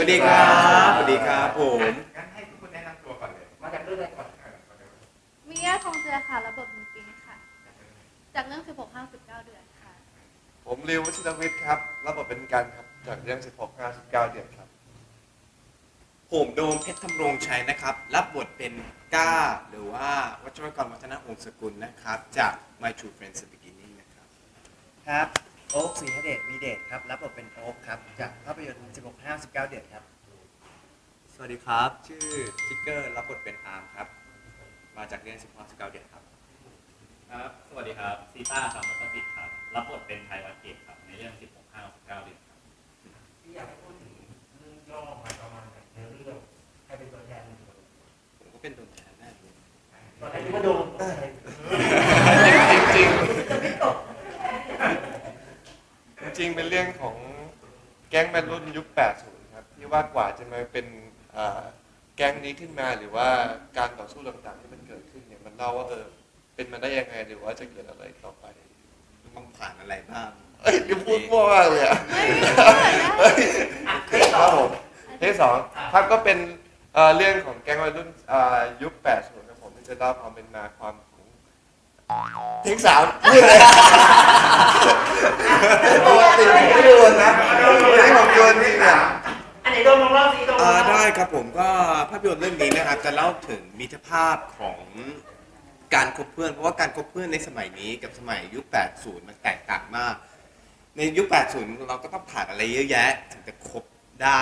วัสดีครับ สวัสดีครับผม งั้นให้ทุกคนแนะนำตัวก่อนเลย มาจากเรื่องอะไรก่อนมีย่าทองเจือค่ะระบบบุญปิงค่ะ จากเรื่อง 16 5 19 เดือนค่ะ ผมริววชิรวิทย์ครับ รับบทเป็นกันครับ จากเรื่อง 16 59เดือนครับ ผมโดมเพชรธำรงชัยนะครับ รับบทเป็นก้า หรือว่าวัชรกรวัฒนวงศ์สกุลนะครับ จาก My True Friends The Beginning นะครับ ครับ โอ๊คศรีหเดชมีเดชครับ รับบทเป็นโอ๊คครับ จากภาพยนตร์ 16 5 19 เดือนครับ สวัสดีครับ ชื่อทิกเกอร์รับบทเป็นอาร์มครับ มาจากเรื่องสิบห้าสิบเก้าเดือนครับ ครับ สวัสดีครับซีต้าครับมัตติดครับ รับบทเป็นไทยวัดเกตครับ ในเรื่อง 16 5 19เดือนครับที่อยากให้พูดถึงเรื่องย่อมาประมาณแบบเนื้อเรื่องใครเป็นตัวแทนผมก็เป็นตัวแทนได้เลยตอนแรกคิดว่าโดม จริงๆเป็นเรื่องของแก๊งแมนรุ่นยุค 80 ครับที่ว่ากว่าจะมาเป็นอ่าแก๊งนี้ขึ้นมาหรือว่าการต่อสู้ต่างๆที่มันเกิดขึ้นเนี่ยมันเล่าว่าเออเป็นมาได้ยังไงหรือว่าจะเกิดอะไรต่อไปต้องผ่านอะไรบ้าง เอ้ยนี่พูดมั่วมากเลยอะไม่ไม่ได้ครับผมเรื่องสองครับก็เป็นเอ่อเรื่องของแก๊งวัยรุ่นอ่ายุค 80ครับผมที่จะเล่าความเป็นมาความ ของเทคสามพูดเลยปกติผมไม่โดนนะวันนี้ผมโดนจริงอะอันไหนโดมลองเล่าสิโดมลอ่าองเล่า ได้ครับผมก็ภาพยนตร์เรื่องนี้นะครับจะเล่าถึงมิตรภาพของการคบเพื่อน เพราะว่าการคบเพื่อนในสมัยนี้กับสมัยยุค 80 มันแตกต่างมาก ในยุค 80 เราก็ต้องผ่านอะไรเยอะแยะถึงจะคบได้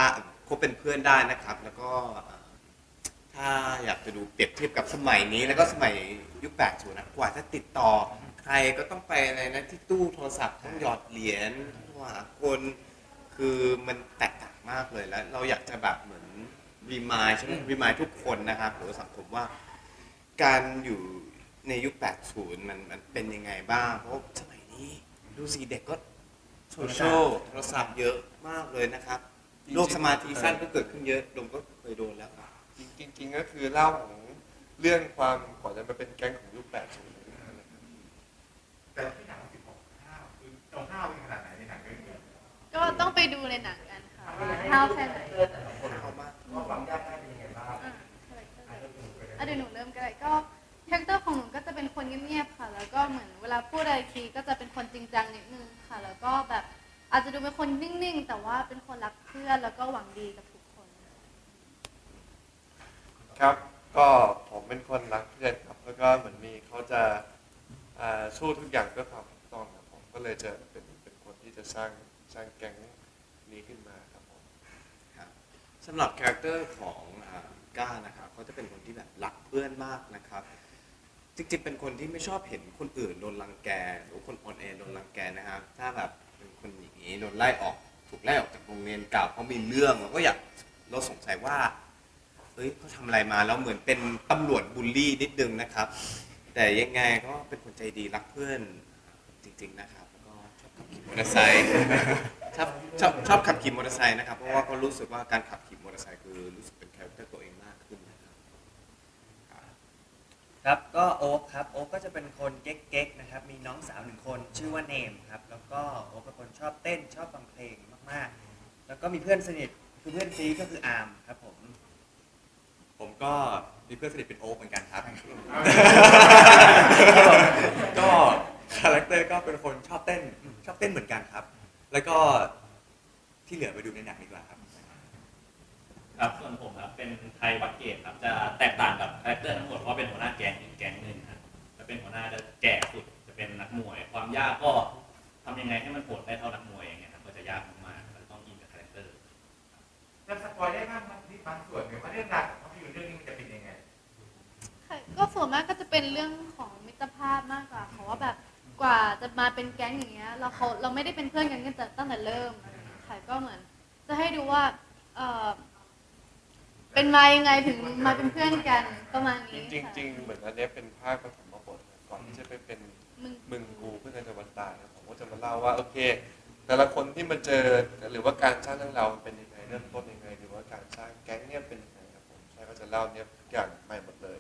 คบเป็นเพื่อนได้นะครับ แล้วก็อ่าถ้าอยากจะดูเปรียบเทียบกับสมัยนี้แล้วก็สมัยยุค80นะกว่าจะติดต่อ ใครก็ต้องไปอะไรนะที่ตู้โทรศัพท์ต้องหยอดเหรียญโทรหาคนคือมันแตกต่างมากเลยแล้ว เราอยากจะแบบเหมือนรีมายใช่ไหมรีมายทุกคนนะครับหรือว่าสังคมว่า การอยู่ในยุค 80 มันมันเป็นยังไงบ้าง เพราะสมัยนี้ดูสิเด็กก็โซเชียลโทรศัพท์เยอะมากเลยนะครับโรคสมาธิสั้นก็เกิดขึ้นเยอะดมก็เคยโดนแล้ว จริงๆก็คือเล่าของ เรื่องความก่อนจะมาเป็นแก๊งของยุค80นะครับแต่ที่หนัง16 5คือตรง5เป็นขนาดไหนในหนังเรื่องนี้ก็ต้องไปดูในหนังกันค่ะว่าห้าวแค่ไหนเข้ามาว่าความยากง่ายเป็นยังไงบ้างอ่าคาแรคเตอร์อะเดี๋ยวหนูเริ่มก็ได้ก็คาแรคเตอร์ของหนูก็จะเป็นคนเงียบๆค่ะ แล้วก็เหมือนเวลาพูดอะไรทีก็จะเป็นคนจริงจังนิดนึงค่ะ แล้วก็แบบอาจจะดูเป็นคนนิ่งๆ แต่ว่าเป็นคนรักเพื่อนแล้วก็หวังดีกับทุกคน ครับ ก็ผมเป็นคนรักเพื่อนครับ แล้วก็เหมือนมีเขาจะอ่าสู้ทุกอย่างเพื่อความถูกต้องครับผมก็เลยจะเป็นเป็นคนที่จะสร้างสร้างแก๊งนี้ขึ้นมาครับผมสำหรับคาแรคเตอร์ของอ่าก้านะครับเขาจะเป็นคนที่แบบรักเพื่อนมากนะครับ จริงๆเป็นคนที่ไม่ชอบเห็นคนอื่นโดนรังแก หรือคนอ่อนแอโดนรังแกนะครับ ถ้าแบบเป็นคนอย่างนี้โดนไล่ออกถูกไล่ออกจากโรงเรียนเก่าเพราะมีเรื่องเราก็อยากเราสงสัยว่า เฮ้ยเขาทำอะไรมาแล้วเหมือนเป็นตำรวจบูลลี่นิดนึงนะครับ แต่ยังไงก็เป็นคนใจดีรักเพื่อนจริงๆนะครับแล้วก็ชอบขับขี่มอเตอร์ไซค์ชอบชอบชอบขับขี่มอเตอร์ไซค์นะครับเพราะว่าก็รู้สึกว่าการขับขี่มอเตอร์ไซค์คือรู้สึกเป็นคาแรคเตอร์ตัวเองมากขึ้นนะครับครับก็โอ๊คครับโอ๊คก็จะเป็นคนเก๊กๆนะครับมีน้องสาวหนึ่งคนชื่อว่าเนมครับแล้วก็โอ๊คเป็นคนชอบเต้นชอบฟังเพลงมากๆ แล้วก็มีเพื่อนสนิทคือเพื่อนซีก็คืออาร์มครับผม ผมก็มีเพื่อนสนิทเป็นโอ๊คเหมือนกันครับ ก็คาแรคเตอร์ก็เป็นคนชอบเต้นชอบเต้นเหมือนกันครับ แล้วก็ที่เหลือไปดูในหนังดีกว่าครับ ครับส่วนผมครับเป็นไทยวัดเกตครับจะแตกต่างกับคาแรคเตอร์ทั้งหมดเพราะว่าเป็นหัวหน้าแก๊งอีกแก๊งหนึ่งครับจะเป็นหัวหน้าจะแก่สุดจะเป็นนักมวย ความยากก็ทำยังไงให้มันโหดได้เท่านักมวยอย่างเงี้ยครับก็ ส่วนมากก็จะเป็นเรื่องของมิตรภาพมากกว่าเพราะว่าแบบกว่าจะมาเป็นแก๊งอย่างเงี้ยเราเขาเราไม่ได้เป็นเพื่อนกันตั้งแต่ตั้งแต่เริ่มอะไรอย่างเงี้ยค่ะก็เหมือน จะให้ดูว่าเออเป็นมายังไงถึงมาเป็นเพื่อนกันประมาณจนี้ริงค่ะ ๆจริงๆเหมือนอันเนี้ยเป็นภาคปฐมบทนะก่อนที่จะไปเป็นมึง มึงกูเพื่อนในวันตายนะผมก็จะมาเล่าว่าโอเค แต่ละคนที่มาเจอหรือว่าการสร้างเรื่องเราวเป็นยังไงเริ่มต้นยังไงหรือว่าการสร้างแก๊งเนี่ยเป็นยังไงครับผมใช่ก็จะเล่าเนี่ยทุกอย่างใหม่หมดเลย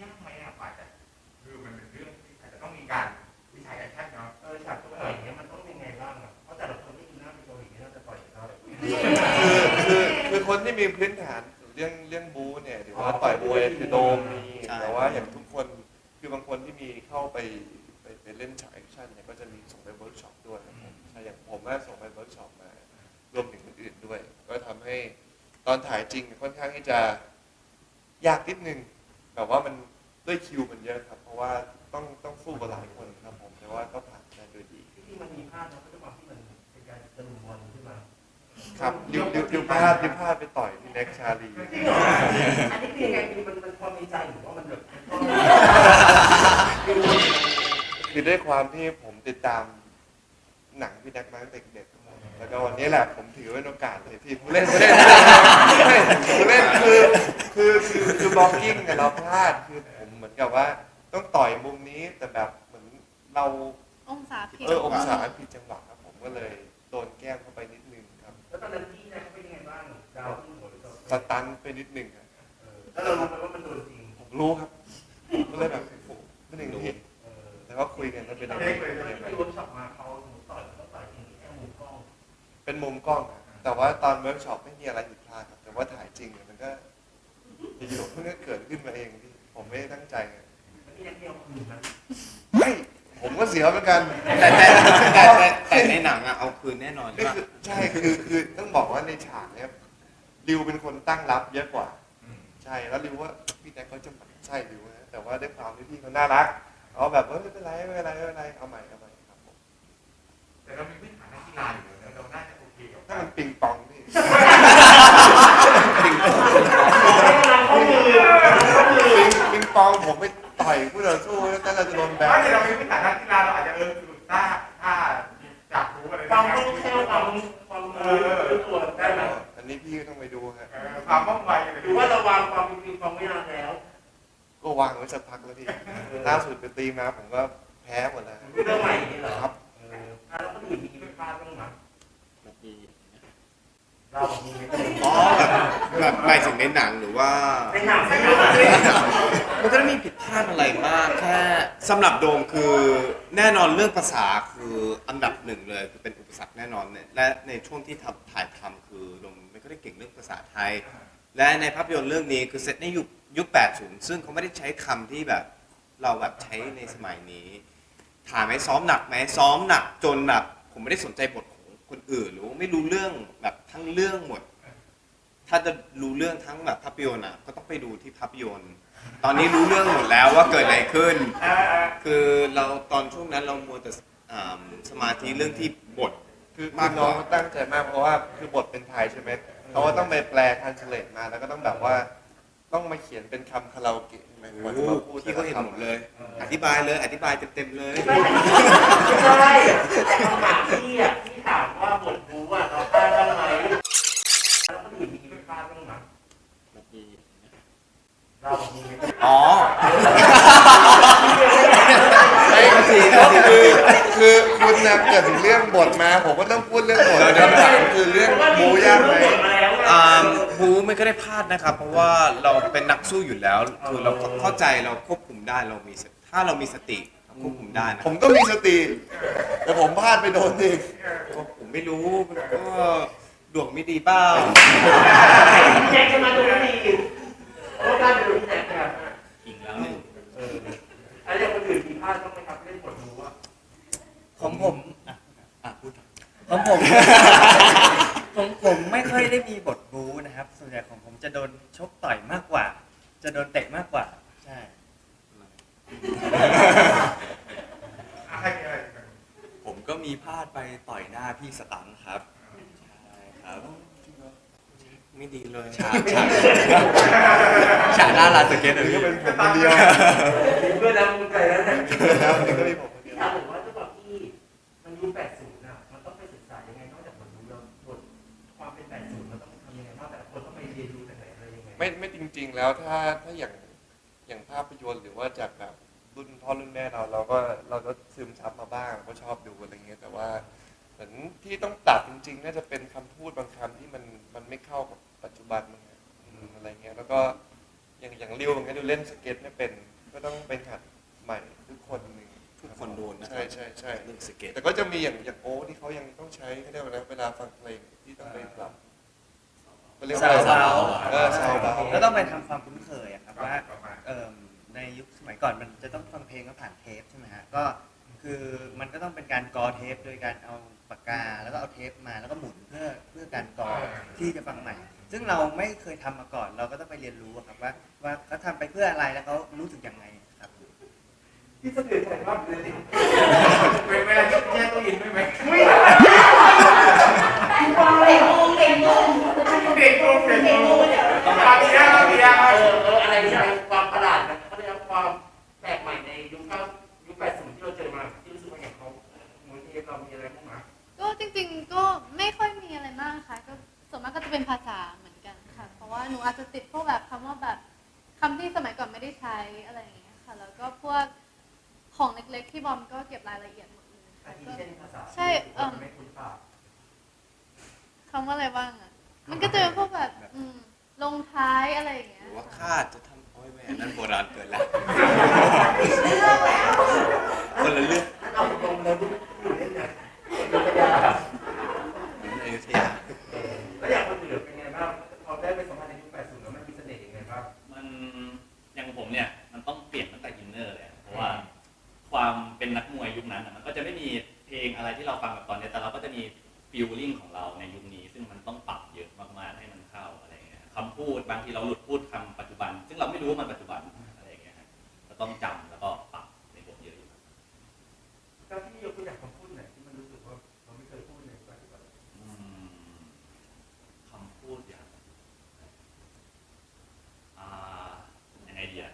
ยากไหมอะกว่าจะคือมันเป็นเรื่องที่ อาจจะต้องมีการวิจัยแอคชั่นเนาะเออฉากตัวอย่างเงี้ยมันต้องยังไงบ้างอะเพราะแต่ละคนที่ดูหน้าเป็นเกาหลีน่าจะปล่อยเขาคือมีพื้นฐานเรื่องเรื่องบูเนี่ยหรือว่าต่อยมวยคือโดมมีใช่แต่ว่าอย่างทุกคนคือบางคนที่มีเข้าไปไปไปเล่นฉากแอคชั่นเนี่ยก็จะมีส่งไปเวิร์กช็อปด้วยครับผมใช่อย่างผมก็ส่งไปเวิร์กช็อปมารวมถึงคนอื่นด้วย ก็ทำให้ตอนถ่ายจริงค่อนข้างที่จะยากนิดนึงแบบว่ามันด้วยคิวมันเยอะครับ เพราะว่า ต้องต้องสู้กับหลายคนครับผมแต่ว่าก็ผ่านได้โดยดีที่มันมีภาพนะด้วยความที่มันเป็นการตะลุมบอลขึ้นมาครับดิวดิวดิวพลาดดิวพลาดไปต่อยพี่แน็กชาลีจริงเหรออันนี้คือยังไงคือมันมันความในใจหรือว่ามันแบบคือด้วยความที่ผมติดตามหนังพี่แน็กมาตั้งแต่เด็กๆแล้วก็วันนี้แหละผมถือเป็นโอกาสเลยที่ผู้เล่นผู้เล่นผู้เล่นคือคือคือคือบล็อกกิ้งเนี่ยเราพลาดคือผมเหมือนกับว่า ต้องต่อยมุมนี้แต่แบบเหมือนเราองศาผิดเออองศาผิดจังหวะครับผมก็เลยโดนแก้มเข้าไปนิดนึงครับแล้วตอนนั้นพี่นะเขาเป็นยังไงบ้างดาวขึ้นหัวหรือเปล่าสตันไปนิดนึงครับเออแล้วเรารู้ไหมว่ามันโดนจริงผมรู้ครับก็เลยแบบโอ้โหไม่ถึงที่เออแล้วก็คุยกันว่าเป็นตออะนไรแรกเลยที่เวิร์กช็อปมาเขาสมมติต่อยเขาต่อยที่แค่มุมกล้องเป็นมุมกล้องครับแต่ว่าตอนเวิร์กช็อปไม่มีอะไรผิดพลาดครับแต่ว่าถ่ายจริงเนี่ยมันก็อยู่ๆเพิ่งก็เกิดขึ้นมาเองที่ผมไม่ได้ตั้งใจไงแล้วพี่นักเที่ยวคืนนะไม่ ผมก็เสียวเหมือนกัน แต่แต่แต่แต่แต่ในหนังอะเอาคืนแน่นอนนี่ใช่ปะ คือใช่คือคือต้องบอกว่าในฉากเนี้ยริวเป็นคนตั้งรับเยอะกว่า ใช่แล้วริวว่าพี่แจ็คเขาจะหมั่นไส้ริวนะแต่ว่าด้วยความที่พี่เขาน่ารักเขาแบบเออไม่เป็นไรไม่เป็นไรไม่เป็นไรเอาใหม่เอาใหม่ครับผมแต่เรามีพื้นฐานนักกีฬาอยู่แล้วเราน่าจะโอเคกับถ้ามันปิงปองพี่ข้อมือข้อมือปิงปิงปองผมไป ต่อยผู้ต่อสู้แล้วเราจะโดนแบถ้านเรามีพื้นฐานนักกีฬาเราอาจจะเออฝึกท่าท่าจับรู้อะไรความคล่องแคล่วความความรู้รู้ตัวได้ไหมอันนี้พี่ก็ต้องไปดูฮะความว่องไวอะไรหรือว่าเราวางความปิงปองไว้นานแล้ว ก็วางไว้สักพักแล้วพี่ล่าสุดไปตีมาผมก็แพ้หมดแล้วเรื่องใหม่นี่เหรอครับเอออะแล้วคนอื่นมีผิดพลาดบ้างไหมมีเรามีไหมอ๋อแบบแบบหมายถึงในหนังหรือว่าในหนังในหนังในหนัง มันก็ไม่มีผิดพลาดอะไรมากแค่สำหรับโดมคือแน่นอนเรื่องภาษาคืออันดับหนึ่งเลยคือเป็นอุปสรรคแน่นอนเนี่ยและในช่วงที่ทำถ่ายทำคือโดมไม่ค่อยได้เก่งเรื่องภาษาไทย และในภาพยนตร์เรื่องนี้คือเซตในยุคยุค 80 ซึ่งเขาไม่ได้ใช้คำที่แบบเราแบบใช้ในสมัยนี้ถามไหมซ้อมหนักไหมซ้อมหนักจนแบบผมไม่ได้สนใจบทของคนอื่น หรือว่าไม่รู้เรื่องแบบทั้งเรื่องหมด ถ้าจะรู้เรื่องทั้งแบบภาพยนตร์อะก็ต้องไปดูที่ภาพยนตร์ ตอนนี้รู้เรื่องหมดแล้วว่าเกิดอะไรขึ้น คือเราตอนช่วงนั้นเรามัวแต่อ่าสมาธิเรื่องที่บท คือมากคืกน้ว่าองเขาตั้งใจมากเพราะว่าคือบทเป็นไทยใช่ไหมเขาก็ต้องไปแปลทันสเลตมาแล้วก็ต้องแบบว่าต้องมาเขียนเป็นคำคาราโอเกะใช่ไหมกว่าจะมาพูดพี่ก็เห็นหมดเลย อธิบายเลย อธิบายเต็มๆเลย ไม่ใช่แต่คำถามที่อะที่ถามว่าบทบูอะเราพลาดบ้างไหมแล้วคนอื่นมีผิดพลาดบ้างไหม เรามีไหมอ๋อไม่คือคือคุณนะเกิดถึงเรื่องบทมา ผมก็ต้องพูดเรื่องบทคำถามคือเรื่องบูยากไหมอ่าบูไม่ก็ได้พลาดนะครับ เพราะว่าเราเป็นนักสู้อยู่แล้วคือเราเข้าใจเราควบคุมได้เรามีสติถ้าเรามีสติเราควบคุมได้นะผมก็มีสติ แต่ผมพลาดไปโดนเองผมไม่รู้มันก็ดวงไม่ดีเปล่าพี่แจ็คจะมาดูดีเพราะการดูพี่แจ็คครับ อีกแล้วหนึ่ง เอออะไรอย่างคนอื่นมีพลาดบ้างไหมครับเล่นบทบูอะ ของผมอะอะพูดของผม ของผมไม่ค่อยได้มีบทบู๊นะครับ ส่วนใหญ่ของผมจะโดนชกต่อยมากกว่า จะโดนเตะมากกว่า ใช่อะไรอะไรผมก็มีพลาดไปต่อยหน้าพี่สตังค์ครับใช่ครับไม่ดีเลยฉากฉากฉากหน้าลานสเก็ตอะก็พี่ เป็นผมคนเดียว เพื่อนแล้วมึงใจแล้วนะแล้วนี่ก็มีผม ๆ แล้วถ้าถ้าอย่างอย่างภาพยนตร์หรือว่าจากแบบรุ่นพ่อรุ่นแม่เราเราก็เราก็ซึมซับมาบ้างเราก็ชอบดูอะไรเงี้ยแต่ว่าเหมือนที่ต้องตัดจริง ๆ น่าจะเป็นคำพูดบางคำที่มันมันไม่เข้ากับปัจจุบันมั้งฮะอืมอะไรเงี้ยแล้วก็อย่างอย่างริวอย่างเงี้ยริวเล่นสเก็ตไม่เป็น ก็ต้องไปหัดใหม่ทุกคนหนึ่งทุกคนโดนนะคใช่รับใช่ใช่ เรื่องสเก็ตแต่ก็จะมีอย่างอย่างโอ้ที่เขายังต้องใช้ก็ได้นะเวลาฟังเพลงที่ต้องไปปรับก็ เขาเรียกว่าอะไรสาวเบาเออสาวเบาแล้วต้องไปทำความคุ้นเคยอะครับว่าประมาณเอิ่มในยุคสมัยก่อนมันจะต้องฟังเพลงก็ผ่านเทปใช่ไหมฮะก็คือมันก็ต้องเป็นการกอเทป โดยการเอาปากกาแล้วก็เอาเทปมาแล้วก็หมุนเพื่อเพื่อการกอที่จะฟังใหม่ ซึ่งเราไม่เคยทำมาก่อน เราก็ต้องไปเรียนรู้อะครับว่าว่าเขาทำไปเพื่ออะไรแล้วเขารู้สึกยังไงครับ ที่สะดือถ่ายภาพเลยดิเวลาที่แยกตู้เย็นด้วยไหมไม่ เด็กงงเด็กงงเด็กโตเด็กเด็กโตงงเดี๋ยวปาปิยาปาปิยาเออเอออะไรที่เป็นความประหลาดนะเขาเรียกว่าความแปลกใหม่ในยุคเก้ายุคแปดสิบที่เราเจอมาที่รู้สึกว่าอย่างเขามูลเทปเรามีอะไรบ้างไหมก็จริงๆก็ไม่ค่อยมีอะไรมากค่ะก็ส่วนมากก็จะเป็นภาษาเหมือนกันค่ะ เพราะว่าหนูอาจจะติดพวกแบบคำว่าแบบคำที่สมัยก่อนไม่ได้ใช้อะไรอย่างเงี้ยค่ะ แล้วก็พวกของเล็กๆที่บอมก็เก็บรายละเอียดหมดเลยอัค่ะนที่ก็เช่นภาษาใช่เอิ่มไม่คุ้นปาก คำว่าอะไรบ้างอะ มันก็จะเป็นพวกแบบอืมลงท้ายอะไรอย่างเงี้หยรือว่าค่ะข้าจะทำโอ้ยแม่นั่นโบราณเกินแล้วคนละเรื่องเอาตรงๆเลยอยู่เล่นเนี่ยในอยุธยาแล้วอย่างคนอื่นเป็นไงบ้างพอได้ไปสัมผัสในยุคแปดสิบแล้วมันมีเสน่ห์ยังไงบ้างมันอย่างผมเนี่ยมันต้องเปลี่ยนตั้งแต่อินเนอร์เลยอะเพราะว่าความเป็นนักมวยยุคนั้นอะมันก็จะไม่มีเพลงอะไรที่เราฟังแบบตอนนี้แต่เราก็จะมีฟีลลิ่งของเราในยุคนี้ซึ่งมัน พูด บางทีเราหลุดพูดคำปัจจุบัน ซึ่งเราไม่รู้ว่ามันปัจจุบันอะไรอย่างเงี้ยฮะก็ต้องจำแล้วก็ปรับในบทเยอะอยู่เจ้าที่ยกตัวอย่างคำพูดไหนที่มันรู้สึกว่าเราไม่เคยพูดในปัจจุบันอืมคำพูดอย่างอ่ายังไงดีอะ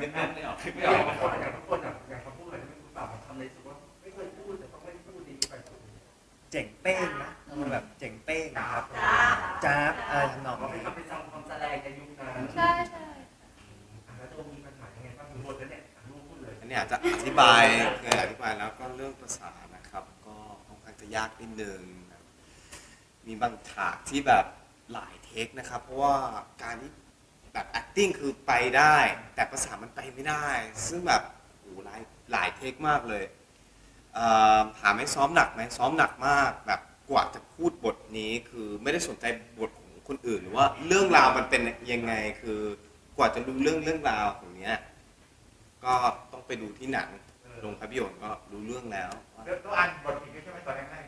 นึกไม่ออกนึกไม่อออย่างกบางคนอย่างทุกคนอะอย่างคำพูดอะไรที่ไม่คุ้นปากมันทำอะไรรู้สึกว่าไม่เคยพูดแต่ต้องไม่พูดในยุคแปดสิบเจ๋งเป้งนะมันแบบเจ๋งเป้งนะครับ จ้า จ้าบอะไรทำนองเรานี้ไม่ทำเป็นซ้ำความแสดงในยุคนั้นใช่ใช่อะแล้วตัวมีปัญหายังไงบ้างหมดแล้วเนี่ยอะลูกพูดเลยอันนี้อาจจะอธิบายเคยอธิบายแล้วก็เรื่องภาษานะครับ ก็ค่อนข้างจะยากนิดนึงนะมีบางฉากที่แบบหลายเทคนะครับ เพราะว่าการที่แบบ acting คือไปได้ แต่ภาษามันไปไม่ได้ ซึ่งแบบโอ้โหหลายหลายเทคมากเลยเอ่อถามให้ซ้อมหนักไหมซ้อมหนักมากแบบ กว่าจะพูดบทนี้คือไม่ได้สนใจบทของคนอื่นหรือว่าเรื่องราวมันเป็นยังไงคือกว่าจะรู้เรื่องเรื่องราวของเนี้ย ก็ต้องไปดูที่หนังลงภาพยนตร์ก็รู้เรื่องแล้วว่าแล้วต้องอ่านบทอีกใช่ไหมตอนแรก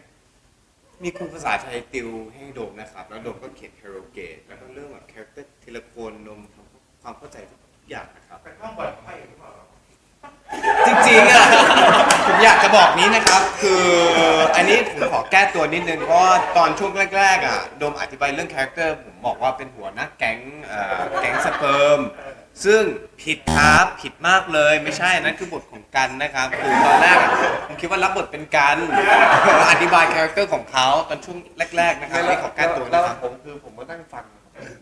มีครูภาษาไทยติวให้โดมนะครับ แล้วโดมก็เขียนคาราโอเกะแล้วก็เรื่องแบบคาแรคเตอร์ทีละคนโดมทำความเข้าใจทุกอย่างนะครับเป็นห้องบทของพระเอกหรือเปล่าจริงๆอะ ผมอยากจะบอกนี้นะครับ คืออันนี้ผมขอแก้ตัวนิดนึง เพราะว่าตอนช่วงแรกๆอะโดมอธิบายเรื่องคาแรคเตอร์ผมบอกว่าเป็นหัวหน้าแก๊งเอ่อแก๊งสเปิร์มซึ่งผิดครับผิดมากเลยไม่ใช่นั่นคือบทของกันนะครับ คือตอนแรกอะผมคิดว่ารับบทเป็นกันอธิบายคาแรคเตอร์ของเขาตอนช่วงแรก ๆ นะครับนี่ขอแก้ตัวแล้นะวครับ ผมคือผมมานั่งฟัง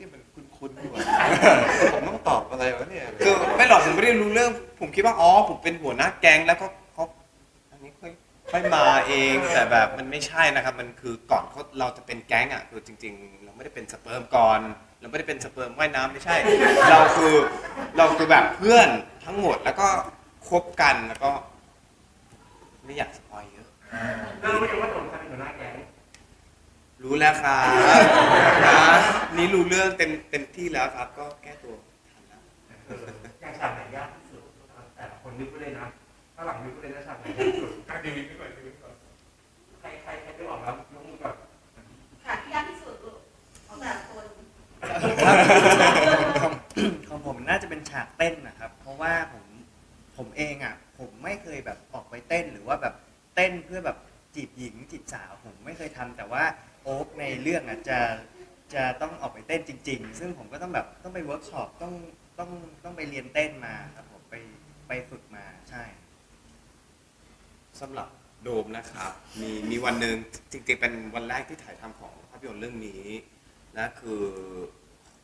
นี่มันคุ้นๆอยู่อะผมต้องตอบอะไรวะเนี่ย คือไม่หรอกผมไม่ได้รู้เรื่อง ผมคิดว่าอ๋อผมเป็นหัวหน้าแก๊งแล้วก็เขาอันนี้ ค่อยค่อยมาเองแต่แบบมันไม่ใช่นะครับ มันคือก่อนเขาเราจะเป็นแก๊งอะคือจริง ๆ เราไม่ได้เป็นสเปิร์มก่อน เราไม่ได้เป็นสเปิร์มว่ายน้ำไม่ใช่ เราคือเราคือแบบเพื่อนทั้งหมดแล้วก็คบกันแล้วก็ ไม่อยากสปอยเยอะ เรารู้ไหมว่าผมจะเป็นหัวหน้าแก๊งรู้แล้วครับนะนี่รู้เรื่องเต็มเต็มที่แล้วครับ ก็แก้ตัวทันแล้วเอออย่างฉากไหนยากที่สุดแต่ละคนนึกไปเลยนะถ้าหลังนึกไปเลยนะฉากไหนยากที่สุดีวินก่อนดีวินก่อนใครใครใครไม่ออกแล้วยกมือก่อนค่ะที่ยากที่สุดลูกของแต่ละคนของของผมน่าจะเป็นฉากเต้นนะครับ เพราะว่าผมผมเองอะ ผมไม่เคยแบบออกไปเต้นหรือว่าแบบเต้นเพื่อแบบจีบหญิงจีบสาวผมไม่เคยทำแต่ว่าโอ๊คในเรื่องอะจะจะต้องออกไปเต้นจริง ๆ ซึ่งผมก็ต้องแบบต้องไปเวิร์กช็อปต้องต้องต้องไปเรียนเต้นมาครับผมไปไปฝึกมาใช่ สำหรับโดมนะครับ มีมีวันหนึ่งจริงๆเป็นวันแรกที่ถ่ายทำของภาพยนตร์เรื่องนี้นะคือ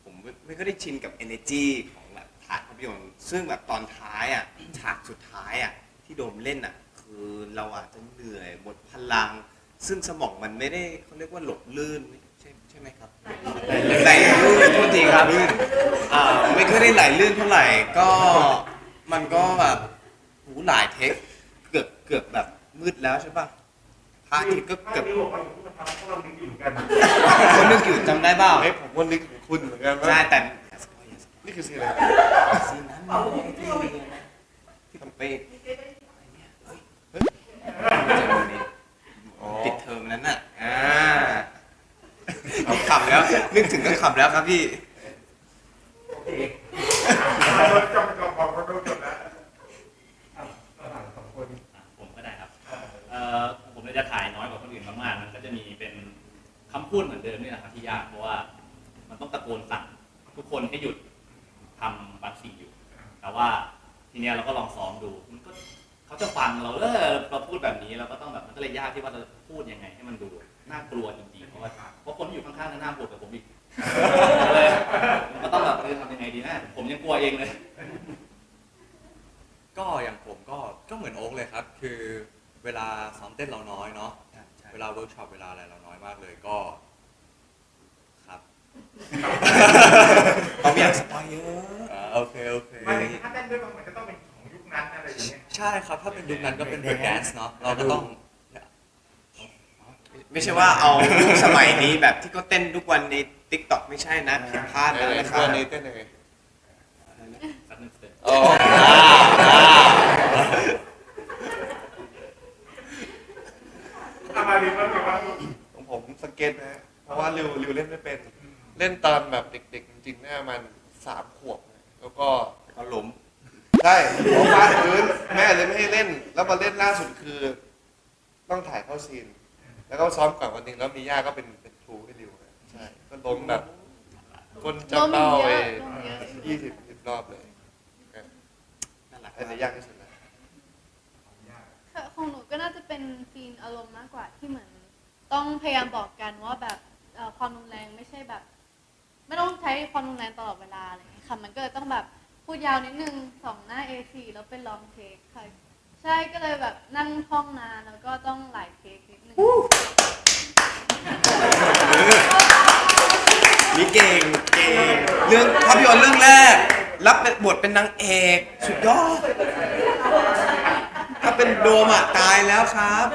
ผมไม่ไม่ค่อยได้ชินกับ energy ของแบบถ่ายภาพยนตร์ ซึ่งแบบตอนท้ายอะ ฉากสุดท้ายอะที่โดมเล่นอะ คือเราอาจจะเหนื่อยหมดพลัง ซึ่งสมองมันไม่ได้เขาเรียกว่าหลบลื่นใช่ใช่ไหมครับ ไหลลื่นโทษทีครับอ่าไม่ค่อยได้ไหลลื่นเท่าไหร่ก็มันก็แบบหูหลายเทค เกือบเกือบแบบมืดแล้วใช่ป่ะภระอาทิตย์ก็เกือบถ้าบอกว่าอย่างที่มันทำพวกเราดึงอยู่เหมือนกันคนนึกอยู่จำได้เปล่าเฮ้ยผมก็นึกถึงคุณเหมือนกันว่าใช่แต่นี่คือซีอะไรซีนนั้นเลยที่ที่ผมไปปิดเทอมนั้นน่ะอ่าขำแล้ว นึกถึงก็ขำแล้วครับพี่โอเคโดนจบจบพอโดนจบแล้วอะระหว่างสองคน อะผมก็ได้ครับ เอ่อ ผมเลยจะถ่ายน้อยกว่าคนอื่นมากๆมันก็จะมีเป็นคำพูดเหมือนเดิมนี่แหละครับที่ยากเพราะว่า มันต้องตะโกนสั่งทุกคนให้หยุดทำบางสิ่งอยู่ แต่ว่าทีเนี้ยเราก็ลองซ้อมดู มันก็เขาจะฟังเราเออเราพูดแบบนี้เราก็ต้องแบบมันก็เลยยากที่ว่าจะพูดยังไงให้มันดูน่ากลัวจริงๆเพราะว่าเพราะคนที่อยู่ข้างๆนั้นน่ากลัวกับผมอีกเลยมันก็ต้องแบบเออทำยังไงดีนะผมยังกลัวเองเลย ก็อย่างผมก็ก็เหมือนโอ๊กเลยครับ คือ เวลาซ้อมเต้นเราน้อยเนาะเวลาเวิร์กช็อปเวลาอะไรเราน้อยมากเลยก็ ครับเขาอยากสปอยเยอะอ่าโอเคโอเคหมายถึงถ้าเต้นด้วยมันเหมือนจะต้องเป็นของยุคนั้นอะไรอย่างเงี้ยใช่ครับถ้าเป็นยุคนั้นก็เป็น break dance เนาะเราก็ต้อง ไม่ใช่ว่าเอายุคสมัยนี้แบบที่เขาเต้นทุกวันในติ๊กต็อกไม่ใช่นะผิดพลาดไหนแล้วไหนนะคตัรัวบนี้เต้นยังไง สักหนึ่งสเต็ปอ๋อเอามาดีมากเลยว่าของผมสเก็ตนะฮะเพราะว่าริวริวเล่นไม่เป็น เล่นตอนแบบเด็กๆ จริงๆเนี่ยมันสามขวบนะแล้วก็ก็ล้มใช่หัวฟาดพื้นแม่เลยไม่ให้เล่น แล้วมาเล่นล่าสุดคือ ต้องถ่ายเข้าซีน แล้วก็ซ้อมก่อนวันหนึงแล้วมีย่าก็เป็นเป็นครูให้ริวนะใช่ก็ล้มแบบคนจะล้มเป้าเยไปอะล้มเยอะ ยี่สิบสิบรอบเลยนั่นแหละคอันรับนี้ยากที่สุดแล้วค่ะ ของหนูก็น่าจะเป็นซีนอารมณ์มากกว่าที่เหมือน ต้องพยายามบอกกันว่าแบบเอ่อความรุนแรงไม่ใช่แบบ ไม่ต้องใช้ความรุนแรงตลอดเวลาอะไรอย่างเงี้ยค่ะมันก็เลยต้องแบบพูดยาวนิดนึงสองหน้า A4 แล้วเป็นลองเทคค่ะ ใช่ก็เลยแบบนั่งท่องนานแล้วก็ต้องหลายเทคนิดนึงนี่เก่งเก่งเรื่องภาพยนตร์เรื่องแรก รับบทเป็นนางเอก สุดยอด เป็นโดมอะตายแล้วครับ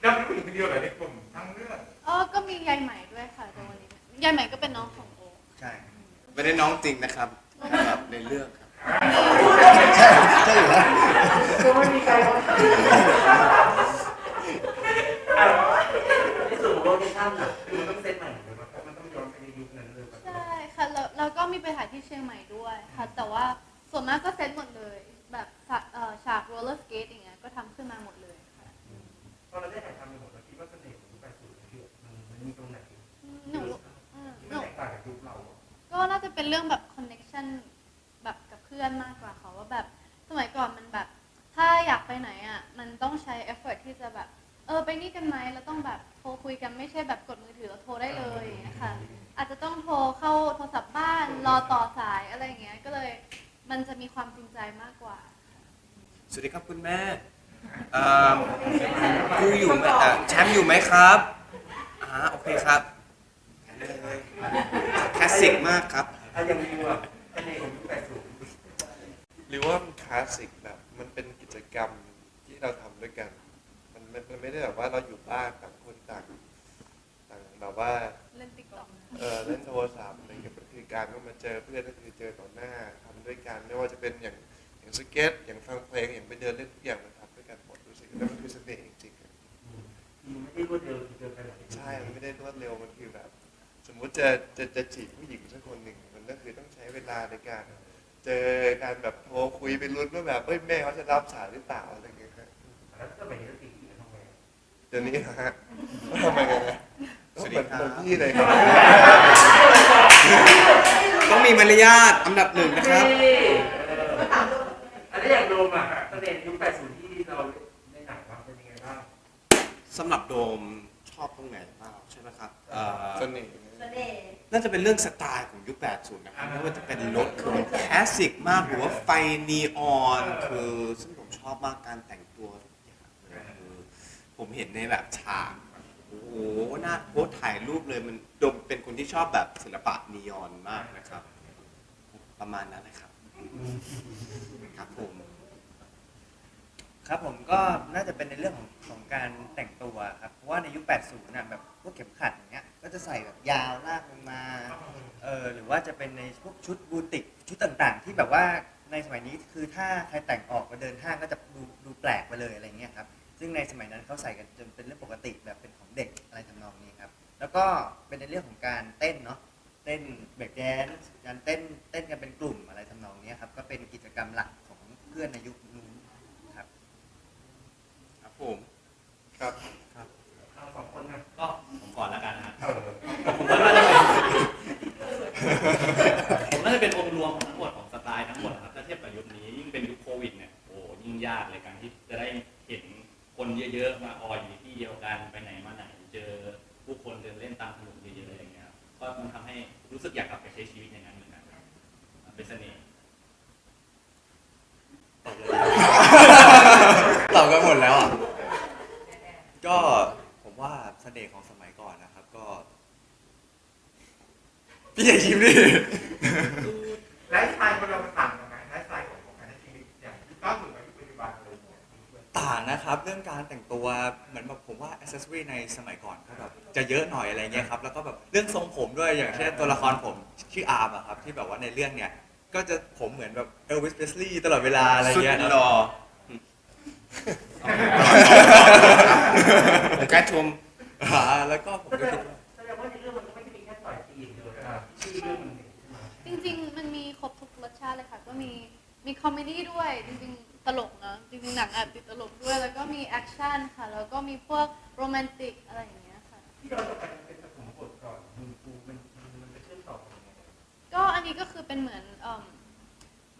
แล้วมีผู้หญิงคนเดียวเหรอในกลุ่มทั้งเรื่องอ๋อก็มียายใหม่ด้วยค่ะแต่วันนี้ยายใหม่ก็เป็นน้องของโอใช่ไม่ได้น้องจริงนะครับแบบในเรื่องครับใช่ใช่อยู่แล้วก็ไม่มีใครเขาอะในส่วนของโลเคชั่นอะคือมันต้องเซตใหม่หรือว่ามันต้องย้อนไปในยุคนั้นเลยป่ะใช่ค่ะแล้วเราก็มีไปถ่ายที่เชียงใหม่ด้วยค่ะ แต่ว่า ส่วนมากก็เซตหมดเลย แบบฉากเอ่อฉากโรลเลอร์สเกตอย่างเงี้ยก็ทำขึ้นมาหมดเลยค่ะพอเราได้ถ่ายทำไปหมดเราคิดว่าเสน่ห์ของยุคแปดสิบคือมันมันมีตรงไหนหนูเออที่หมันนูแตกต่างจากยุคเราอะก็น่าจะเป็นเรื่องแบบคอนเน็ชันแบบกับเพื่อนมากกว่าค่ะว่าแบบสมัยก่อนมันแบบ ถ้าอยากไปไหนอะมันต้องใช้เอฟเฟร์ที่จะแบบเออไปนี่กันไหมแล้วต้องแบบโทรคุยกันไม่ใช่แบบกดมือถือแล้วโทรได้เลยอย่างเงี้ยค่ะอาจจะต้องโทรเข้าโทรศัพท์บ้านรอต่อสายอะไรอย่างเงี้ยก็เลย มันจะมีความจริงใจมากกว่า สวัสดีครับคุณแม่เอ่อครูอยู่ไหมเอ่อแชมป์อยู่ไหมครับอ่าโอเคครับคลาสสิกมากครับอะอย่างนี้ว่าเสน่ห์ของยุคแปดสิบหรือว่ามันคลาสสิกแบบมันเป็นกิจกรรมที่เราทำด้วยกัน มันมันมันไม่ได้แบบว่าเราอยู่บ้านต่างคนต่างต่างแบบว่า เล่นติ๊กต็อก เออเล่นโทรศัพท์อะไรเงี้ยมันคือการก็มาเจอเพื่อนก็คือเจอต่อหน้าทำ ด้วยกัน ไม่ว่าจะเป็นอย่างอย่างสเก็ตอย่างฟังเพลงอย่างไปเดินเล่นทุกอย่างมันทำด้วยกันหมดรู้สึกแล้วมันคือเสน่ห์จริงๆอะมันไม่ได้รวดเร็วจนเกินไปหรอกใช่ มันไม่ได้รวดเร็วมันคือแบบ สมมุติจะจะจะจีบผู้หญิงสักคนหนึ่งมันก็คือต้องใช้เวลาในการ เจอการแบบโทรคุยไปลุ้นว่าแบบเฮ้ยแม่เขาจะรับสายหรือเปล่าอะไรเงี้ยครับแล้วสมัยนี้ก็ตีทำไงเดี๋ยวนี้นะฮะทำไมกันนะสวัสดีเหมือนครับเหมือนพี่เลยครับ ต้องมีมารยาทอันดับหนึ่งนะครับ อันนี้อย่างโดมอะเสน่ห์ยุคแปดสิบที่เราในหนังว่าเป็นยังไงบ้างสำหรับโดมชอบตรงไหนบ้างใช่ไหมครับเอ่อเสน่ห์เสน่ห์น่าจะเป็นเรื่องสไตล์ของยุค 80 นะครับไม่ว่าจะเป็นรถคือมันคลาสสิกมากหรือว่าไฟนีออนคือซึ่งผมชอบมากการแต่งตัวทุกอย่างเลยคือผมเห็นในแบบฉากแบบ โอ้โหน่าโพสถ่ายรูปเลยมันโดมเป็นคนที่ชอบแบบศิลปะนีออนมากนะครับ ประมาณนั้นนะครับ ครับผมครับครับผมก็น่าจะเป็นในเรื่องของของการแต่งตัวครับเพราะว่าในยุค 80น่ะแบบพวกเข็มขัดอย่างเงี้ยก็จะใส่แบบยาวลากลงมาเออหรือว่าจะเป็นในพวกชุดบูติกชุดต่างๆ ที่แบบว่าในสมัยนี้คือถ้าใครแต่งออกมาเดินห้างก็จะดูดูแปลกไปเลยอะไรเงี้ยครับ ซึ่งในสมัยนั้นเขาใส่กันจนเป็นเรื่องปกติแบบเป็นของเด็กอะไรทำนองนี้ครับ แล้วก็เป็นในเรื่องของการเต้นเนาะเต้นเบรกแดนซ์การเต้นเต้นกันเป็นกลุ่มอะไรทำนองนี้ครับก็เป็นกิจกรรมหลักของเพื่อนในยุคนู้นครับครับผมครับเอาสองคนนะก็ผมก่อนแล้วกันนะฮะเออผมว่าน่าจะเป็นผมน่าจะเป็นองค์รวมของทั้งหมดของสไตล์ทั้งหมดนะครับถ้าเทียบกับยุคนี้ยิ่งเป็นยุคโควิดเนี่ยโอ้ยิ่งยากเลยการที่จะได้เห็นคน เยอะๆมาอออยู่ในที่เดีย จะเยอะหน่อยอะไรเงี้ยครับแล้วก็แบบเรื่องทรงผมด้วยอย่างเช่นตัวละครผมชื่ออาร์มอะครับที่แบบว่าในเรื่องเนี่ยก็จะผมเหมือนแบบเอลวิสเพสลีย์ตลอดเวลาอะไรสุดเงี้ยหล่อผมแค่ชมอ่าแล้วก็ผมแสก็ดคิงดว่าแสดงว่าในเรื่องมันก็ไม่ได้มีแค่ต่อยตีอย่างเดียวนะชื่อเรื่องมันเนี่ยขึ้นมาจริงๆ มันมีครบทุกรสชาติเลยค่ะ ก็มีมีคอมเมดี้ด้วย จริงๆ ตลกเนอะจริงๆ หนังแอบติดตลกด้วย แล้วก็มีแอคชั่นค่ะ แล้วก็มีพวกโรแมนติกอะไรอย่างเงี้ยค่ะ ที่เราจะไปเป็นปฐมบทก่อนมึงกูมันมันจะเชื่อมต่อกันยังไงก็อันนี้ก็คือเป็นเหมือนเอิ่ม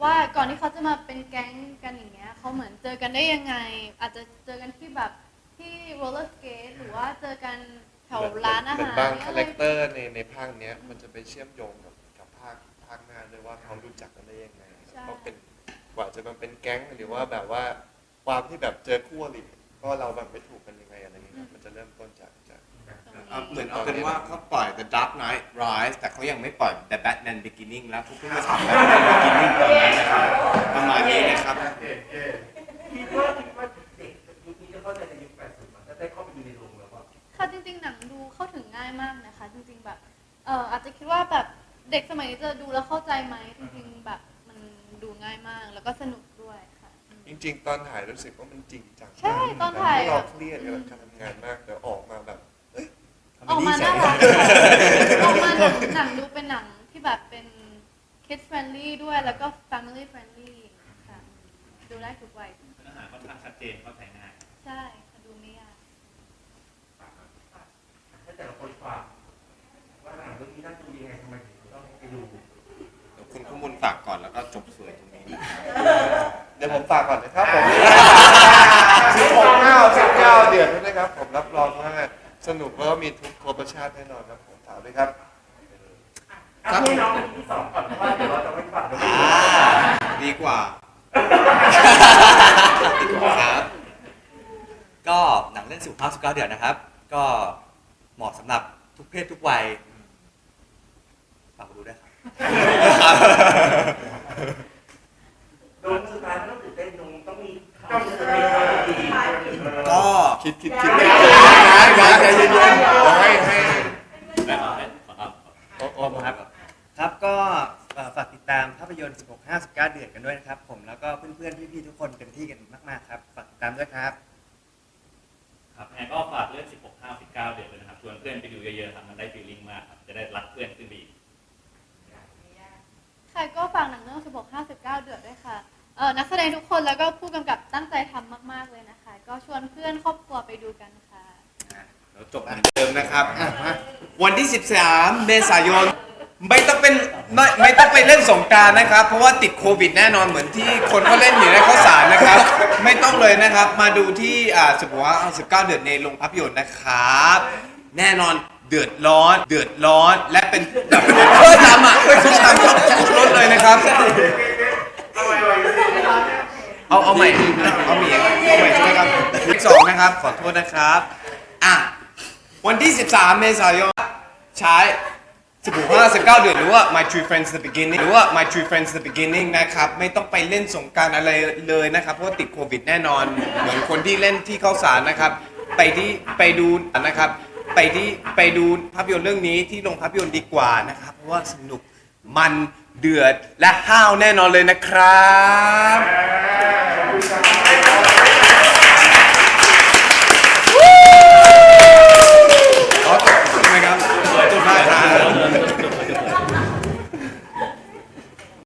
ว่าก่อนที่เขาจะมาเป็นแก๊งกันอย่างเงี้ยเขาเหมือนเจอกันได้ยังไง อาจจะเจอกันที่แบบที่โรลเลอร์สเกตหรือว่าเจอกันแถวร้านอาเหมืหารนบางอะคาไรแรคเตอร์ในในภาคเนี้ยมันจะไปเชื่อมโยงกับกับภาคภาคหน้าด้วยว่าเขารู้จักกันได้ยังไงเขาเป็นกว่าจะมาเป็นแก๊งหรือว่าแบบว่าความที่แบบเจอคู่อริก็เราแบบไม่ถูกกันยังไงอะไรเงี้ยครับมันจะเริ่มต้นจากจาก เอาเหมือนเอาเป็นว่าเขาปล่อย The Dark Knight Rise แต่เขายังไม่ปล่อย The Batman Beginning แล้วเขาเพิ่งมาทำ Batman Beginning ตอนนั้นนะครับประมาณนี้นะครับโอเคโอเคคิดว่าคิดว่าเด็กยุคนี้จะเข้าใจในยุค80มันจะได้เข้าไปดูในโรงแล้วว่าค่ะจริงๆ หนังดูเข้าถึงง่ายมากนะคะ จริงๆแบบเอออาจจะคิดว่าแบบเด็กสมัยนี้จะดูแล้วเข้าใจไหมจริงๆแบบมันดูง่ายมากแล้วก็สนุกด้วยค่ะ จริงๆ ตอนถ่ายรู้สึกว่ามันจริงจังใช่ตอนถ่ายเราเครียดกับการทำงานมากแต่ออกมาแบบ ออกมาน่ารักออกมาหนังหนังดูเป็นหนังที่แบบเป็น kids friendly ด้วยแล้วก็ family friendly ค่ะ ดูได้ทุกวัยเนื้อหาค่อนข้างชัดเจนเข้าใจง่าย ใช่ค่ะดูไม่ยาก ให้แต่ละคนฝากว่าหนังเรื่องนี้น่าดูยังไงทำไมถึงต้องไปดูเดี๋ยวคุณข้อมูลฝากก่อนแล้วก็จบสวยตรงนี้นะครับเดี๋ยวผมฝากก่อนนะครับผมสิบหกเก้าสิบเก้าเดือนด้วยนะครับ ผมรับรองว่าสนุกแล้วก็มีทุก ครบรสชาติแน่นอนครับผมถามด้วยครับอะให้น้องคนที่สองก่อนเพราะว่าเดี๋ยวเราจะไม่ฝากเดี๋ยวไม่ดูดีกว่าครับ ก็หนังเรื่องสุภาพสุก้าเดือนนะครับ ก็เหมาะสำหรับทุกเพศทุกวัยฝากไปดูด้วยครับโดนสุดท้ายมันต้องตื่นเต้นตรง ก็คิดคิดคิดไม่ได้นะนะใจเย็นๆเดี๋ยวให้ให้และขอให้ขอครับโอ้โอ้ครับ ครับก็เอ่อฝากติดตามภาพยนตร์ 16 59 เดือนกันด้วยนะครับ ผมแล้วก็เพื่อนๆ พี่ๆทุก 13 เมษายน ไม่ต้องเป็นไม่ไม่ต้องไปเล่นสงกรารนะครับ เพราะว่าติดโควิดแน่นอนเหมือนที่คนเขาเล่นอยู่ในข้าวสารนะครับ ไม่ต้องเลยนะครับ มาดูที่อ่าสิบว่า19เดือนในโรงภาพยนตร์นะครับ แน่นอนเดือดร้อน เดือดร้อนและเป็นแบบเพื่อนทำอะทุกทำทุกรถเลยนะครับเอาเอาเอาใหม่เอาใหม่เอาใหม่ใช่ไหมครับที่สองนะครับ ขอโทษนะครับ อะ วันที่ 13 เมษายน ใช้15 19เดือนหรือว่า My True Friends the Beginning หรือว่า My True Friends the Beginning นะครับ ไม่ต้องไปเล่นสงกรารอะไรเลยนะครับ เพราะว่าติดโควิดแน่นอน เหมือนคนที่เล่นที่เข้าสารนะครับ ไปที่ไปดูนะครับ ไปที่ไปดูภาพยนตร์เรื่องนี้ที่โรงภาพยนตร์ดีกว่านะครับ เพราะว่าสนุกมันเดือดและห้าวแน่นอนเลยนะครับ ขอบคุณครับ